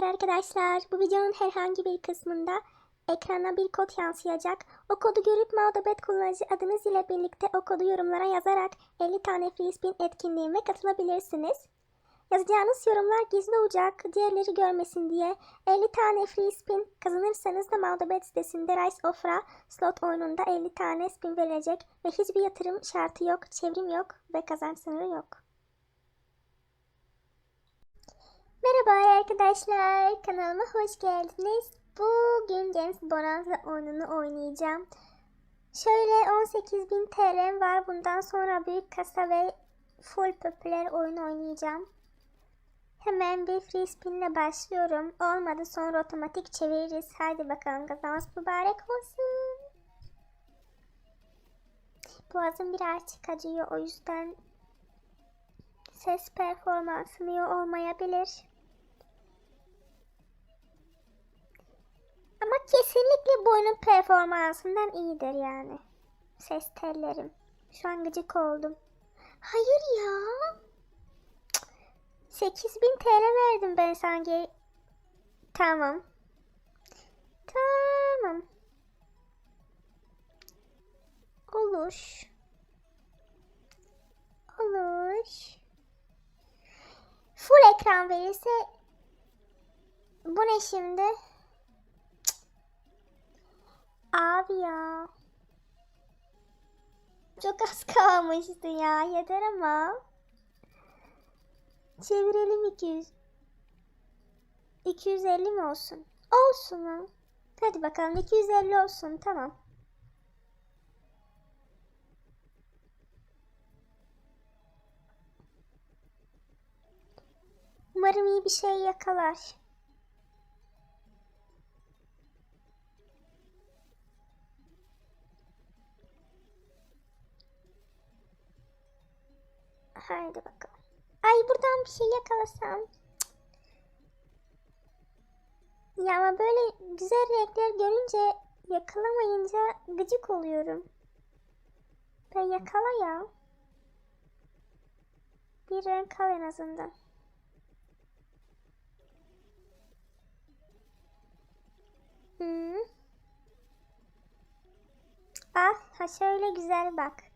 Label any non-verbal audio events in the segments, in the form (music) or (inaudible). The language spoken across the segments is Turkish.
Merhabalar arkadaşlar. Bu videonun herhangi bir kısmında ekrana bir kod yansıyacak. O kodu görüp Mağdubet kullanıcı adınız ile birlikte o kodu yorumlara yazarak 50 tane free spin etkinliğime katılabilirsiniz. Yazacağınız yorumlar gizli olacak, diğerleri görmesin diye 50 tane free spin kazanırsanız da Mağdubet sitesinde Rise of Ra slot oyununda 50 tane spin verilecek ve hiçbir yatırım şartı yok, çevrim yok ve kazanç sınırı yok. Merhaba arkadaşlar, kanalıma hoş geldiniz. Bugün Games Bonanza oyununu oynayacağım. Şöyle 18.000 TL'm var. Bundan sonra büyük kasa ve full popüler oyun oynayacağım. Hemen bir free spinle başlıyorum. Olmadı sonra otomatik çeviririz. Haydi bakalım kazanız mübarek olsun. Boğazım birazcık acıyor o yüzden ses performansım iyi olmayabilir. Kesinlikle bu oyunun performansından iyidir yani. Ses tellerim. Şu an gıcık oldum. Hayır ya. Cık. 8000 TL verdim ben sanki. Tamam. Tamam. Olur. Olur. Full ekran verirse bu ne şimdi? Abi ya. Çok az kalmıştı ya. Yeter ama. Çevirelim 200. 250 mi olsun? Olsun ha. Hadi bakalım 250 olsun. Tamam. Umarım iyi bir şey yakalar. Haydi bakalım. Ay buradan bir şey yakalasam. Ya ama böyle güzel renkler görünce yakalamayınca gıcık oluyorum. Ben yakala ya. Bir renk al en azından. Hı. Ah, ha şöyle güzel bak.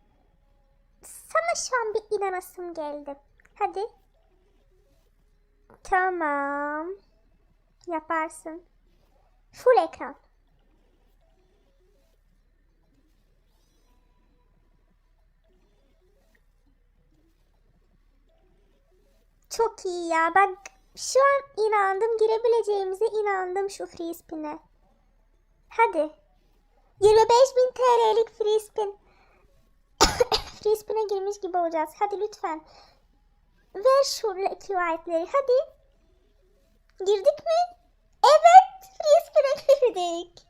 Sana şu an bir inanasım geldi. Hadi. Tamam. Yaparsın. Full ekran. Çok iyi ya. Bak şu an inandım. Girebileceğimize inandım şu free spin'e. Hadi. 25.000 TL'lik free spin. Spin'e girmiş gibi olacağız. Hadi lütfen. Ver şu rivayetleri. Hadi. Girdik mi? Evet. Spin'e girdik.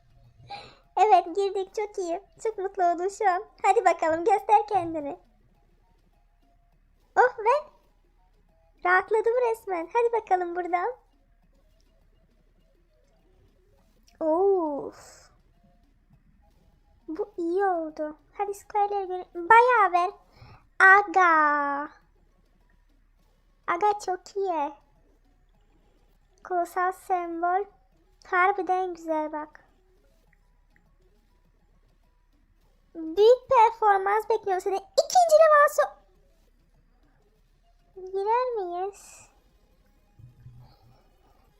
Evet girdik. Çok iyi. Çok mutlu oldum şu an. Hadi bakalım göster kendini. Oh ve rahatladım resmen. Hadi bakalım buradan. Of. Bu iyi oldu. Hadi square'leri göre... Bayağı ver. Aga. Aga çok iyi. Kolosal sembol. Harbiden güzel bak. Büyük performans bekliyorum seni. İkinci level Girer miyiz?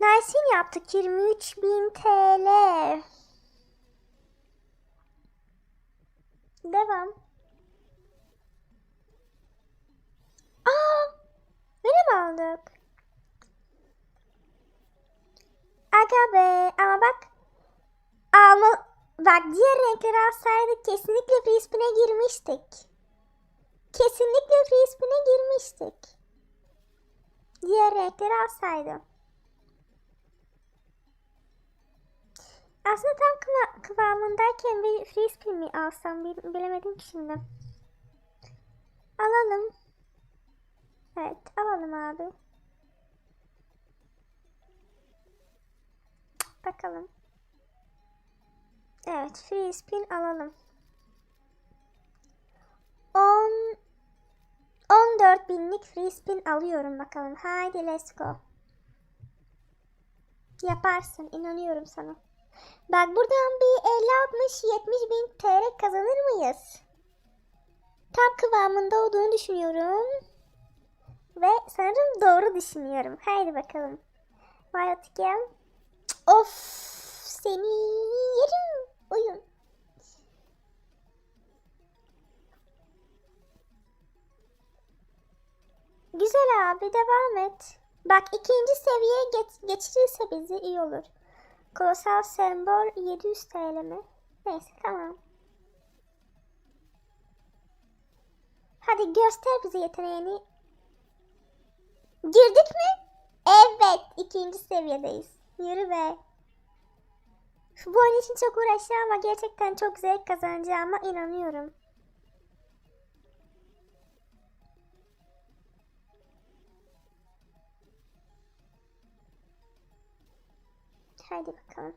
Nice'in yaptık. 23.000 TL. Devam. Aa! Mi aldık? Aga be. Ama bak. Alma. Bak diğer renkleri alsaydık kesinlikle free spin'e girmiştik. Kesinlikle free spin'e girmiştik. Diğer renkleri alsaydım. Aslında tam kıva kıvamındayken bir free spin mi alsam bil bilemedim ki şimdi. Alalım. Evet alalım abi. Bakalım. Evet free spin alalım. 10 14 binlik free spin alıyorum bakalım. Haydi let's go. Yaparsın. inanıyorum sana. Bak buradan bir 50-60-70 bin TL kazanır mıyız? Tam kıvamında olduğunu düşünüyorum. Ve sanırım doğru düşünüyorum. Haydi bakalım. Gem. Of seni yerim oyun. Güzel abi devam et. Bak ikinci seviyeye geç, geçirirse bizi iyi olur. Kolosal sembol 700 TL mi? Neyse tamam. Hadi göster bize yeteneğini. Girdik mi? Evet ikinci seviyedeyiz. Yürü be. Bu oyun için çok uğraştım ama gerçekten çok zevk kazanacağıma inanıyorum. Haydi bakalım.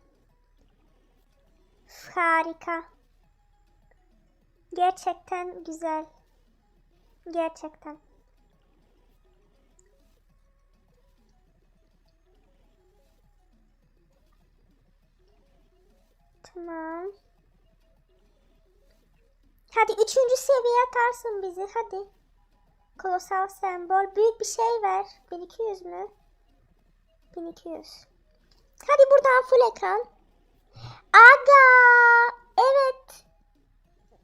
Harika. Gerçekten güzel. Gerçekten. Tamam. Hadi üçüncü seviye atarsın bizi hadi. Kolosal sembol. Büyük bir şey ver. 1200 mü? 1200. Hadi buradan full ekran. Aga! Evet.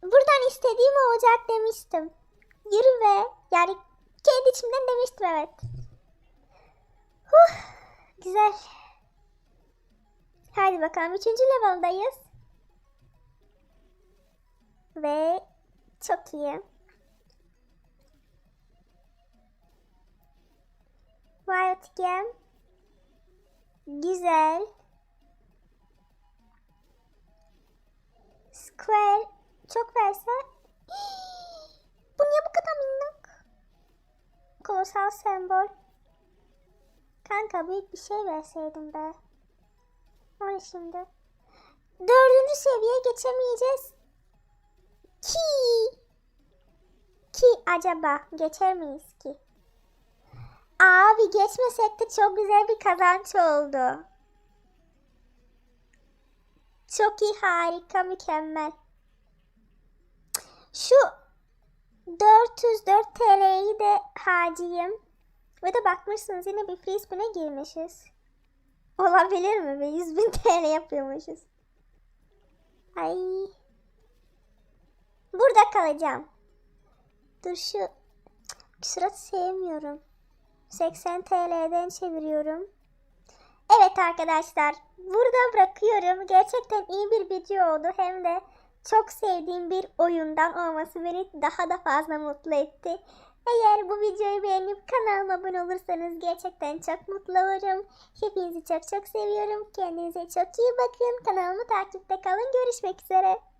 Buradan istediğim olacak demiştim. Yürü be. Yani kendi içimden demiştim evet. Huh, güzel. Hadi bakalım. Üçüncü leveldayız. Ve çok iyi. Wild Gem. Güzel. Square çok verse. (gasps) Bu niye bu kadar minnak? Kolosal sembol. Kanka büyük bir şey verseydim be. O şimdi? Dördüncü seviyeye geçemeyeceğiz. Ki. Ki acaba geçer miyiz ki? Abi geçmesek de çok güzel bir kazanç oldu. Çok iyi, harika, mükemmel. Şu 404 TL'yi de harcayayım. Ve de bakmışsınız yine bir spin'e girmişiz. Olabilir mi be? 100 bin (laughs) TL yapıyormuşuz. Ay. Burada kalacağım. Dur şu surat sevmiyorum. 80 TL'den çeviriyorum. Evet arkadaşlar burada bırakıyorum. Gerçekten iyi bir video oldu. Hem de çok sevdiğim bir oyundan olması beni daha da fazla mutlu etti. Eğer bu videoyu beğenip kanalıma abone olursanız gerçekten çok mutlu olurum. Hepinizi çok çok seviyorum. Kendinize çok iyi bakın. Kanalımı takipte kalın. Görüşmek üzere.